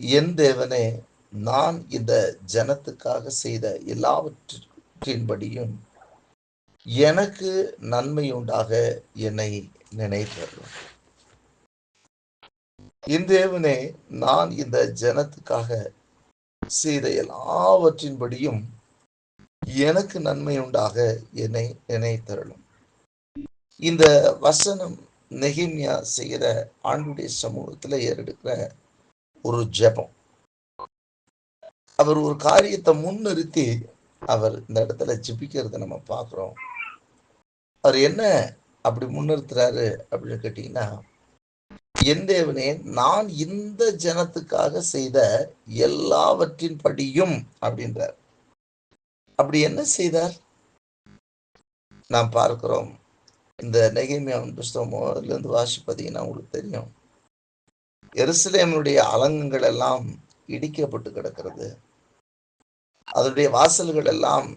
என் தேவனே நான் இந்த ஜனத்துக்காக செய்த எல்லாவற்றின்படியும் எனக்கு நன்மை உண்டாக என்னை நினைத்தருளும் என் தேவனே நான் இந்த ஜனத்துக்காக செய்த எல்லாவற்றின்படியும் எனக்கு நன்மை உண்டாக என்னை நினைத்தருளும். இந்த வசனம் நெகிமியா செய்கிற ஆண்டுடைய சமூகத்தில் ஏறெடுக்கிற ஒரு ஜெபம். அவர் ஒரு காரியத்தை முன்னிறுத்தி அவர் இந்த இடத்துல ஜிபிக்கிறத நம்ம பார்க்கிறோம். அவர் என்ன அப்படி முன்னிறுத்துறாரு அப்படின்னு கேட்டீங்கன்னா என் தேவனே நான் இந்த ஜனத்துக்காக செய்த எல்லாவற்றின் படியும் அப்படின்றார். அப்படி என்ன செய்தார்? நாம் பார்க்கிறோம். இந்த நெகைமியாவின் புஸ்தகமோ முதல்ல இருந்து வாசி பார்த்தீங்கன்னா உங்களுக்கு தெரியும்? எருசலேமனுடைய அலங்கங்கள் எல்லாம் இடிக்கப்பட்டு கிடக்கிறது. அதனுடைய வாசல்கள் எல்லாம்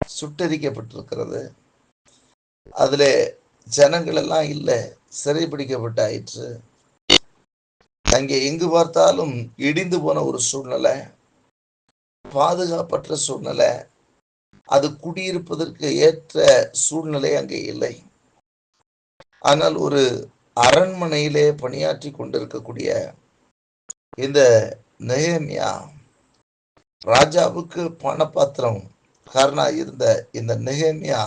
சுட்டரிக்கப்பட்டிருக்கிறது. அதுல ஜனங்கள் எல்லாம் இல்லை சிறைபிடிக்கப்பட்டாயிற்று அங்கே எங்கு பார்த்தாலும் இடிந்து போன ஒரு சூழ்நிலை பாதுகாப்பற்ற சூழ்நிலை அது குடியிருப்பதற்கு ஏற்ற சூழ்நிலை அங்கே இல்லை. ஆனால் ஒரு அரண்மனையிலே பணியாற்றி கொண்டிருக்கக்கூடிய இந்த நெஹேமியா ராஜாவுக்கு பணப்பாத்திரம் காரணா இருந்த இந்த நெஹேமியா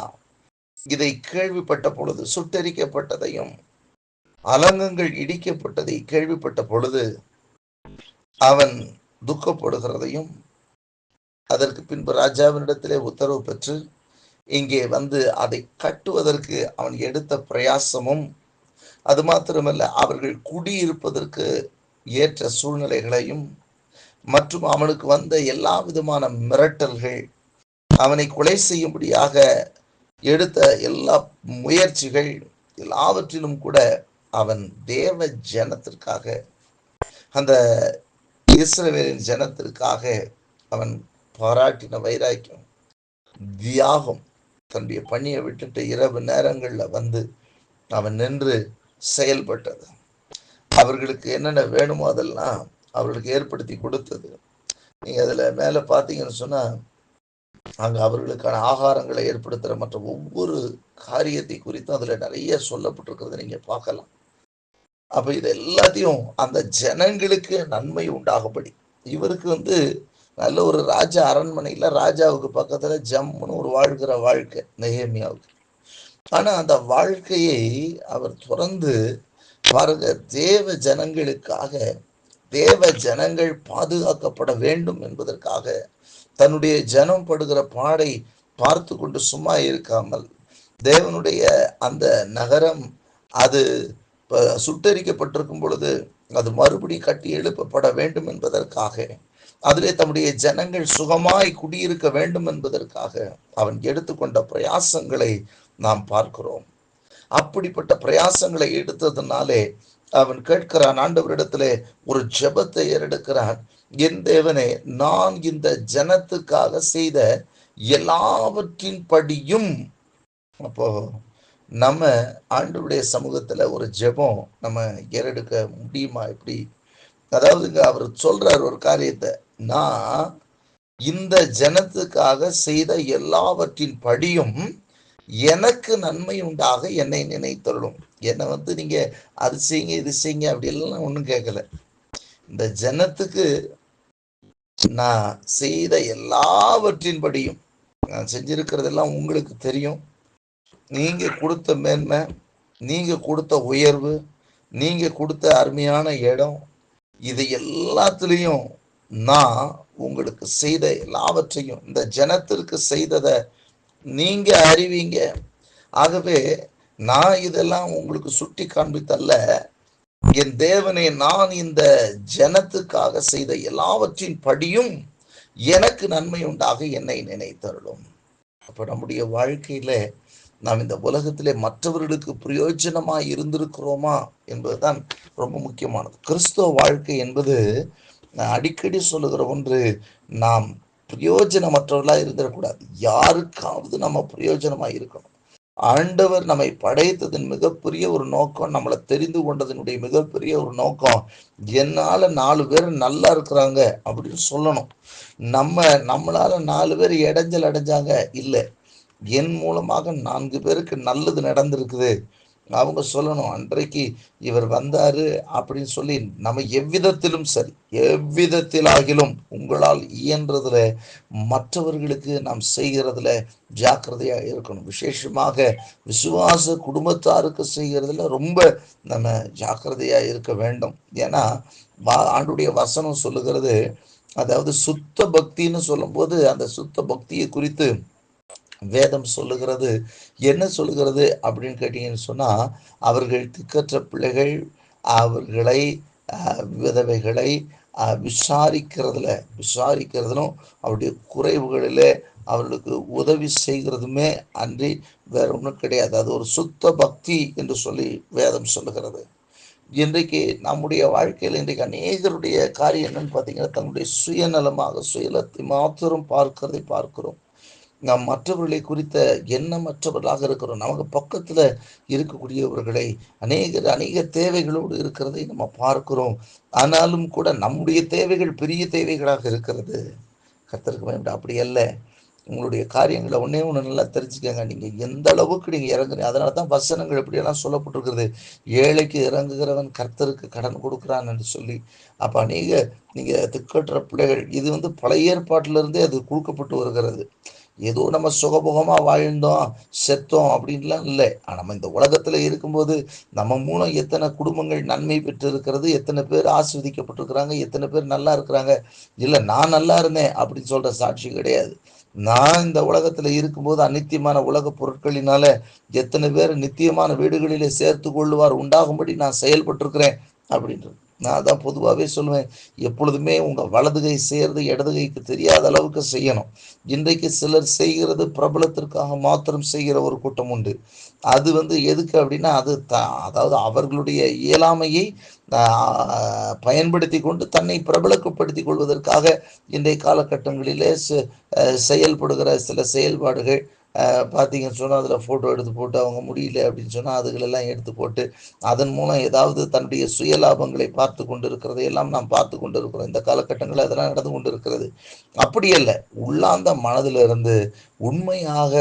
இதை கேள்விப்பட்ட பொழுது சுட்டரிக்கப்பட்டதையும் அலங்கங்கள் இடிக்கப்பட்டதை கேள்விப்பட்ட பொழுது அவன் துக்கப்படுகிறதையும் அதற்கு பின்பு ராஜாவினிடத்திலே உத்தரவு பெற்று இங்கே வந்து அதை கட்டுவதற்கு அவன் எடுத்த பிரயாசமும் அது மாத்திரமல்ல அவர்கள் குடியிருப்பதற்கு ஏற்ற சூழ்நிலைகளையும் மற்றும் அவனுக்கு வந்த எல்லா விதமான மிரட்டல்கள் அவனை கொலை செய்யும்படியாக எடுத்த எல்லா முயற்சிகள் எல்லாவற்றிலும் கூட அவன் தேவ ஜனத்திற்காக அந்த இஸ்ரவேலின் ஜனத்திற்காக அவன் பாராட்டின வைராக்கியம் தியாகம் தன்னுடைய பணியை விட்டுட்டு இரவு நேரங்களில் வந்து அவன் நின்று செயல்பட்டது. அவர்களுக்கு என்னென்ன வேணுமோ அதெல்லாம் அவர்களுக்கு ஏற்படுத்தி கொடுத்தது. நீங்க அதுல மேலே பார்த்தீங்கன்னு சொன்னா அங்க அவர்களுக்கான ஆகாரங்களை ஏற்படுத்துற மற்ற ஒவ்வொரு காரியத்தை குறித்தும் அதுல நிறைய சொல்லப்பட்டிருக்கிறத நீங்க பார்க்கலாம். அப்போ இது எல்லாத்தையும் அந்த ஜனங்களுக்கு நன்மை உண்டாகும்படி. இவருக்கு வந்து நல்ல ஒரு ராஜா அரண்மனையில ராஜாவுக்கு பக்கத்துல ஜம்முன்னு ஒரு வாழ்கிற வாழ்க்கை நெஹேமியாவுக்கு ஆனால் அந்த வாழ்க்கையை அவர் துறந்து பாருங்க தேவ ஜனங்களுக்காக தேவ ஜனங்கள் பாதுகாக்கப்பட வேண்டும் என்பதற்காக தன்னுடைய ஜனம் படுகிற பாடை பார்த்து கொண்டு சும்மா இருக்காமல் தேவனுடைய அந்த நகரம் அது சுட்டரிக்கப்பட்டிருக்கும் பொழுது அது மறுபடி கட்டி எழுப்பப்பட வேண்டும் என்பதற்காக அதிலே தம்முடைய ஜனங்கள் சுகமாய் குடியிருக்க வேண்டும் என்பதற்காக அவன் எடுத்துக்கொண்ட பிரயாசங்களை நாம் பார்க்கிறோம். அப்படிப்பட்ட பிரயாசங்களை எடுத்ததுனாலே அவன் கேட்கிறான் ஆண்டவரிடத்திலே ஒரு ஜெபத்தை ஏறெடுக்கிறான். என் தேவனே நான் இந்த ஜனத்துக்காக செய்த எல்லாவற்றின் படியும் அப்போ நம்ம ஆண்டவருடைய சமூகத்துல ஒரு ஜெபம் நம்ம ஏறெடுக்க முடியுமா? எப்படி? அதாவதுங்க அவர் சொல்றார் ஒரு காரியத்தை. நான் இந்த ஜனத்துக்காக செய்த எல்லாவற்றின் படியும் எனக்கு நன்மை உண்டாக என்னை நினைத்தருளும். என்னை வந்து நீங்க அது செய்யுங்க இது செய்யுங்க அப்படி எல்லாம் ஒன்றும் கேட்கல. இந்த ஜனத்துக்கு நான் செய்த எல்லாவற்றின்படியும் நான் செஞ்சிருக்கிறதெல்லாம் உங்களுக்கு தெரியும். நீங்க கொடுத்த மேன்மை நீங்க கொடுத்த உயர்வு நீங்க கொடுத்த அருமையான இடம் இது எல்லாத்துலேயும் நான் உங்களுக்கு செய்த எல்லாவற்றையும் இந்த ஜனத்திற்கு செய்ததை நீங்க அறிவீங்க. ஆகவே நான் இதெல்லாம் உங்களுக்கு சுட்டி காண்பித்தல்ல. என் தேவனை நான் இந்த ஜனத்துக்காக செய்த எல்லாவற்றின் படியும் எனக்கு நன்மை உண்டாக என்னை நினைத்தருளும். அப்ப நம்முடைய வாழ்க்கையில நாம் இந்த உலகத்திலே மற்றவர்களுக்கு பிரயோஜனமா இருந்திருக்கிறோமா என்பதுதான் ரொம்ப முக்கியமானது. கிறிஸ்துவ வாழ்க்கை என்பது நான் அடிக்கடி சொல்லுகிற ஒன்று நாம் பிரயோஜனமற்றவர்களாக இருந்துடக்கூடாது. யாருக்காவது நம்ம பிரயோஜனமாக இருக்கணும். ஆண்டவர் நம்மை படைத்ததன் மிகப்பெரிய ஒரு நோக்கம் நம்மளை தெரிந்து கொண்டதனுடைய மிகப்பெரிய ஒரு நோக்கம் என்னால் நாலு பேர் நல்லா இருக்கிறாங்க அப்படின்னு சொல்லணும். நம்ம நம்மளால நாலு பேர் இடைஞ்சல் அடைஞ்சாங்க? இல்லை. என் மூலமாக நான்கு பேருக்கு நல்லது நடந்திருக்குது. அவங்க சொல்லணும் அன்றைக்கு இவர் வந்தாரு அப்படின்னு சொல்லி நம்ம எவ்விதத்திலும் சரி எவ்விதத்திலாகிலும் உங்களால் இயன்றதுல மற்றவர்களுக்கு நாம் செய்கிறதுல ஜாக்கிரதையா இருக்கணும். விசேஷமாக விசுவாச குடும்பத்தாருக்கு செய்கிறதுல ரொம்ப நம்ம ஜாக்கிரதையா இருக்க வேண்டும். ஏன்னா ஆண்டுடைய வசனம் சொல்லுகிறது அதாவது சுத்த பக்தின்னு சொல்லும்போது அந்த சுத்த பக்தியை குறித்து வேதம் சொல்லுகிறது என்ன சொல்லுகிறது அப்படின்னு கேட்டீங்கன்னு சொன்னால் அவர்கள் திக்கற்ற பிள்ளைகள் அவர்களை விதவைகளை விசாரிக்கிறதுல விசாரிக்கிறதுலும் அவருடைய குறைவுகளில் அவர்களுக்கு உதவி செய்கிறதுமே அன்றி வேற ஒன்றும் கிடையாது. அது ஒரு சுத்த பக்தி என்று சொல்லி வேதம் சொல்லுகிறது. இன்றைக்கு நம்முடைய வாழ்க்கையில் இன்றைக்கு அநேகருடைய காரியம் என்னன்னு பார்த்தீங்கன்னா தன்னுடைய சுயநலமாக சுயலத்தை மாத்திரம் பார்க்கிறதை பார்க்கிறோம். நாம் மற்றவர்களை குறித்த எண்ணமற்றவர்களாக இருக்கிறோம். நமக்கு பக்கத்தில் இருக்கக்கூடியவர்களை அநேகர் அநேக தேவைகளோடு இருக்கிறதை நம்ம பார்க்கிறோம். ஆனாலும் கூட நம்முடைய தேவைகள் பெரிய தேவைகளாக இருக்கிறது. கர்த்தருக்கு பயப்பட அப்படி அல்ல. உங்களுடைய காரியங்களை ஒன்றே ஒன்று நல்லா தெரிஞ்சுக்கங்க. நீங்கள் எந்த அளவுக்கு நீங்கள் இறங்குறீங்க அதனால தான் வசனங்கள் எப்படியெல்லாம் சொல்லப்பட்டிருக்கிறது. ஏழைக்கு இறங்குகிறவன் கர்த்தருக்கு கடன் கொடுக்குறான் என்று சொல்லி. அப்போ நீங்கள் நீங்கள் திக்கற்ற பிள்ளைகள் இது வந்து பழைய ஏற்பாட்டிலிருந்தே அது கொடுக்கப்பட்டு வருகிறது. ஏதோ நம்ம சுகபுகமாக வாழ்ந்தோம் செத்தோம் அப்படின்லாம் இல்லை. நம்ம இந்த உலகத்தில் இருக்கும்போது நம்ம மூலம் எத்தனை குடும்பங்கள் நன்மை பெற்று இருக்கிறது எத்தனை பேர் ஆஸ்வதிக்கப்பட்டிருக்கிறாங்க எத்தனை பேர் நல்லா இருக்கிறாங்க. இல்லை நான் நல்லா இருந்தேன் அப்படின்னு சொல்கிற சாட்சி கிடையாது. நான் இந்த உலகத்துல இருக்கும்போது அநித்தியமான உலக பொருட்களினால எத்தனை பேர் நித்தியமான வீடுகளிலே சேர்த்து கொள்ளுவார் உண்டாகும்படி நான் செயல்பட்டிருக்கிறேன் அப்படின்றது. நான் தான் பொதுவாகவே சொல்லுவேன் எப்பொழுதுமே உங்கள் வலதுகை செய்கிறது இடதுகைக்கு தெரியாத அளவுக்கு செய்யணும். இன்றைக்கு சிலர் செய்கிறது பிரபலத்திற்காக மாத்திரம் செய்கிற ஒரு கூட்டம் உண்டு. அது வந்து எதுக்கு அப்படின்னா அது த அதாவது அவர்களுடைய இயலாமையை பயன்படுத்தி கொண்டு தன்னை பிரபலப்படுத்திக் கொள்வதற்காக இன்றைய காலகட்டங்களிலே செ- செயல்படுகிற சில செயல்பாடுகள் பார்த்தீங்கன்னு சொன்னால் அதில் ஃபோட்டோ எடுத்து போட்டு அவங்க முடியல அப்படின்னு சொன்னால் அதுகளெல்லாம் எடுத்து போட்டு அதன் மூலம் ஏதாவது தன்னுடைய சுயலாபங்களை பார்த்து கொண்டு இருக்கிறதை எல்லாம் நாம் பார்த்து கொண்டு இருக்கிறோம் இந்த காலகட்டங்களில் அதெல்லாம் நடந்து கொண்டு இருக்கிறது அப்படி அல்ல. உள்ளாந்த மனதிலிருந்து உண்மையாக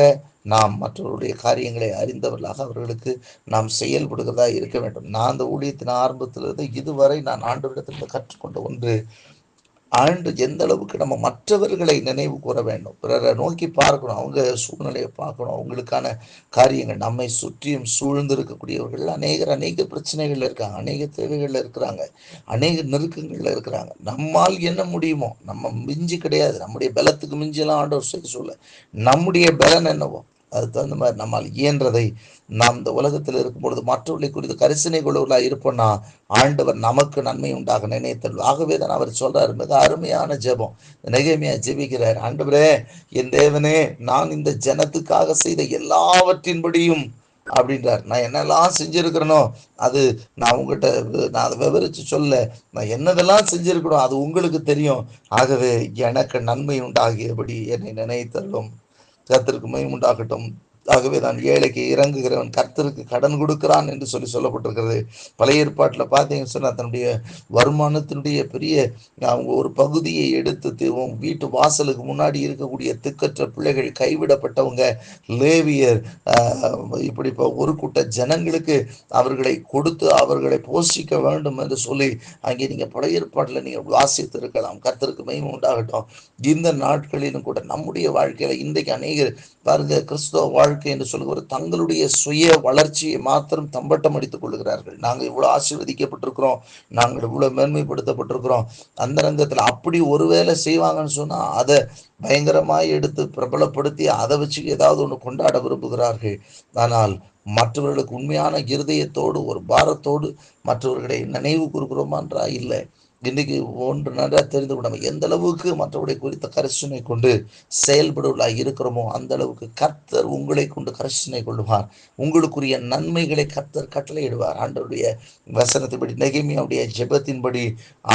நாம் மற்றவருடைய காரியங்களை அறிந்தவர்களாக அவர்களுக்கு நாம் செயல்படுகிறதா இருக்க வேண்டும். நான் அந்த ஊழியத்தின் ஆரம்பத்திலிருந்து இதுவரை நான் ஆண்டவரிடத்திலிருந்து கற்றுக்கொண்ட ஒன்று ஆண்டு எந்த அளவுக்கு நம்ம மற்றவர்களை நினைவு கூற வேண்டும். பிறரை நோக்கி பார்க்கணும் அவங்க சூழ்நிலையை பார்க்கணும் அவங்களுக்கான காரியங்கள் நம்மை சுற்றியும் சூழ்ந்து இருக்கக்கூடியவர்கள் அநேகர் அநேக பிரச்சனைகள்ல இருக்காங்க அநேக தேவைகள்ல இருக்கிறாங்க அநேக நெருக்கங்கள்ல இருக்கிறாங்க. நம்மால் என்ன முடியுமோ நம்ம மிஞ்சி கிடையாது. நம்முடைய பலத்துக்கு மிஞ்சியெல்லாம் ஆண்டவர் செய்ய சொல்ல. நம்முடைய பலன் என்னவோ அது தகுந்த மாதிரி நம்மால் இயன்றதை நாம் இந்த உலகத்தில் இருக்கும் பொழுது மற்றவர்களை குறித்து கரிசனை கொள்வர்களாக இருப்போம்னா ஆண்டவர் நமக்கு நன்மை உண்டாக நினைத்தல் ஆகவே தான் அவர் சொல்றாரு மிக அருமையான ஜெபம். நெகேமியா ஜெபிக்கிறார் ஆண்டவரே என் தேவனே நான் இந்த ஜனத்துக்காக செய்த எல்லாவற்றின்படியும் அப்படின்றார். நான் என்னெல்லாம் செஞ்சிருக்கிறேனோ அது நான் உங்ககிட்ட நான் அதை விவரிச்சு சொல்ல நான் என்னதெல்லாம் செஞ்சிருக்கணும் அது உங்களுக்கு தெரியும். ஆகவே எனக்கு நன்மை உண்டாகியபடி என்னை நினைத்தள்ளும் கத்திற்கு மையம் உண்டாகட்டும். ஆகவே தான் ஏழைக்கு இறங்குகிறவன் கர்த்தருக்கு கடன் கொடுக்கிறான் என்று சொல்லி சொல்லப்பட்டிருக்கிறது. பழைய ஏற்பாட்டில் பார்த்தீங்கன்னு சொன்னால் தன்னுடைய வருமானத்தினுடைய பெரிய அவங்க ஒரு பகுதியை எடுத்து வீட்டு வாசலுக்கு முன்னாடி இருக்கக்கூடிய திக்கற்ற பிள்ளைகள் கைவிடப்பட்டவங்க லேவியர் இப்படி இப்போ ஒரு கூட்ட ஜனங்களுக்கு அவர்களை கொடுத்து அவர்களை போஷிக்க வேண்டும் என்று சொல்லி அங்கே நீங்கள் பழைய ஏற்பாட்டில் நீங்கள் வாசித்து இருக்கலாம் கர்த்தருக்கு மகிமை உண்டாகட்டும். இந்த நாட்களிலும் கூட நம்முடைய வாழ்க்கையில் இன்றைக்கு அநேகர் பாருங்க கிறிஸ்துவ வாழ்க்கை என்று சொல்லுகிற தங்களுடைய சுய வளர்ச்சியை மாத்திரம் தம்பட்டம் அடித்துக் கொள்கிறார்கள் நாங்கள் இவ்வளோ ஆசீர்வதிக்கப்பட்டிருக்கிறோம். நாங்கள் இவ்வளோ மேன்மைப்படுத்தப்பட்டிருக்கிறோம். அந்த ரங்கத்தில் அப்படி ஒருவேளை செய்வாங்கன்னு சொன்னால் அதை பயங்கரமாக எடுத்து பிரபலப்படுத்தி அதை வச்சு ஏதாவது ஒன்று கொண்டாட விரும்புகிறார்கள். ஆனால் மற்றவர்களுக்கு உண்மையான இருதயத்தோடு ஒரு பாரத்தோடு மற்றவர்களை நினைவு கூறுகிறோமான்றா? இல்லை. இன்றைக்கு ஒன்று நன்றாக தெரிந்து கொள்ள எந்த அளவுக்கு மற்றவர்களை குறித்த கரிசனை கொண்டு செயல்படுவதாக இருக்கிறோமோ அந்த அளவுக்கு கர்த்தர் உங்களை கொண்டு கரிசனை கொள்வார் உங்களுக்குரிய நன்மைகளை கர்த்தர் கட்டளையிடுவார். ஆண்டவருடைய வசனத்தின்படி நெகிமியாவுடைய ஜெபத்தின்படி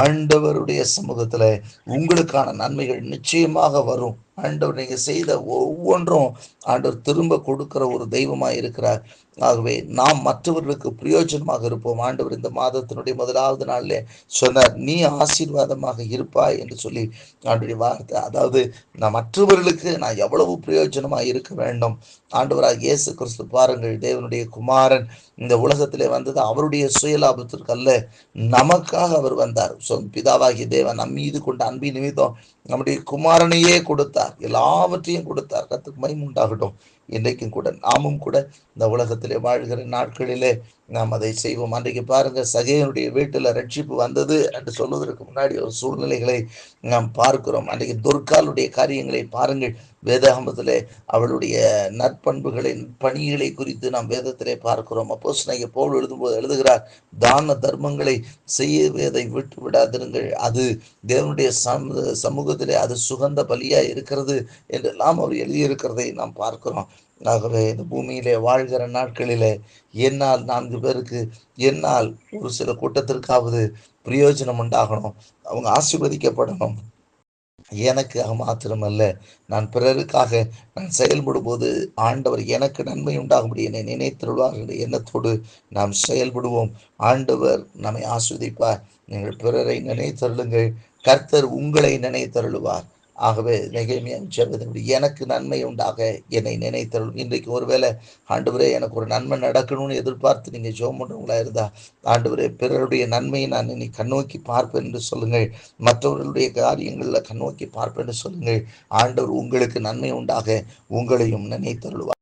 ஆண்டவருடைய சமூகத்தில் உங்களுக்கான நன்மைகள் நிச்சயமாக வரும். ஆண்டவர் நீங்க செய்த ஒவ்வொன்றும் ஆண்டவர் திரும்ப கொடுக்கிற ஒரு தெய்வமாக இருக்கிறார். ஆகவே நாம் மற்றவர்களுக்கு பிரயோஜனமாக இருப்போம். ஆண்டவர் இந்த மாதத்தினுடைய முதலாவது நாளிலே சொன்னார் நீ ஆசீர்வாதமாக இருப்பாய் என்று சொல்லி ஆண்டுடைய வார்த்தை. அதாவது நான் மற்றவர்களுக்கு நான் எவ்வளவு பிரயோஜனமாக இருக்க வேண்டும். ஆண்டவராக இயேசு கிறிஸ்து பாருங்கள் தேவனுடைய குமாரன் இந்த உலகத்திலே வந்தது அவருடைய சுயலாபத்திற்கு அல்ல நமக்காக அவர் வந்தார். சொந்த பிதாவாகிய தேவன் நம் மீது கொண்ட அன்பின் நிமித்தம் நம்முடைய குமாரனையே கொடுத்தார். எல்லாவற்றையும் கொடுத்தார். கத்துக்கு மயம் உண்டாகட்டும். இன்றைக்கும் கூட நாமும் கூட இந்த உலகத்திலே வாழ்கிற நாட்களிலே நாம் அதை செய்வோம். அன்றைக்கு பாருங்க சகையனுடைய வீட்டில் ரட்சிப்பு வந்தது என்று சொல்வதற்கு முன்னாடி ஒரு சூழ்நிலைகளை நாம் பார்க்கிறோம். அன்றைக்கு துர்காலுடைய காரியங்களை பாருங்கள். வேதாகமத்திலே அவளுடைய நற்பண்புகளின் பணிகளை குறித்து நாம் வேதத்திலே பார்க்கிறோம். அப்போ ஸ்நேக போல் எழுதும்போது எழுதுகிறார் தான தர்மங்களை செய்வதை விட்டு விடாதிருங்கள். அது தேவனுடைய சமூக சமூகத்திலே அது சுகந்த பலியா இருக்கிறது என்றெல்லாம் அவர் எழுதியிருக்கிறதை நாம் பார்க்கிறோம். ஆகவே இந்த பூமியிலே வாழ்கிற நாட்களிலே என்னால் நான்கு பேருக்கு என்னால் ஒரு சில கூட்டத்திற்காவது பிரயோஜனம் உண்டாகணும். அவங்க ஆசீர்வதிக்கப்படணும். எனக்காக மாத்திரமல்ல. நான் பிறருக்காக நான் செயல்படும் போது ஆண்டவர் எனக்கு நன்மை உண்டாகும்படி என்னை நினைத்திருவார் என்ற எண்ணத்தோடு நாம் செயல்படுவோம். ஆண்டவர் நம்மை ஆஸ்வதிப்பார். நீங்கள் பிறரை நினைத்தருளுங்கள். கர்த்தர் உங்களை நினைத்தருளுவார். ஆகவே நெகேமியன் ஜெபத்தின்படி எனக்கு நன்மை உண்டாக என்னை நினைத்தருள் இன்றைக்கு ஒருவேளை ஆண்டவரே எனக்கு ஒரு நன்மை நடக்கணும்னு எதிர்பார்த்து நீங்கள் ஜோம் பண்ணுறவங்களா இருந்தா ஆண்டவரே பிறருடைய நன்மையை நான் இன்னைக்கு கண்ணோக்கி பார்ப்பேன் என்று சொல்லுங்கள். மற்றவர்களுடைய காரியங்களில் கண்ணோக்கி பார்ப்பேன் என்று சொல்லுங்கள். ஆண்டவர் உங்களுக்கு நன்மை உண்டாக உங்களையும் நினைத்தருள்வார்.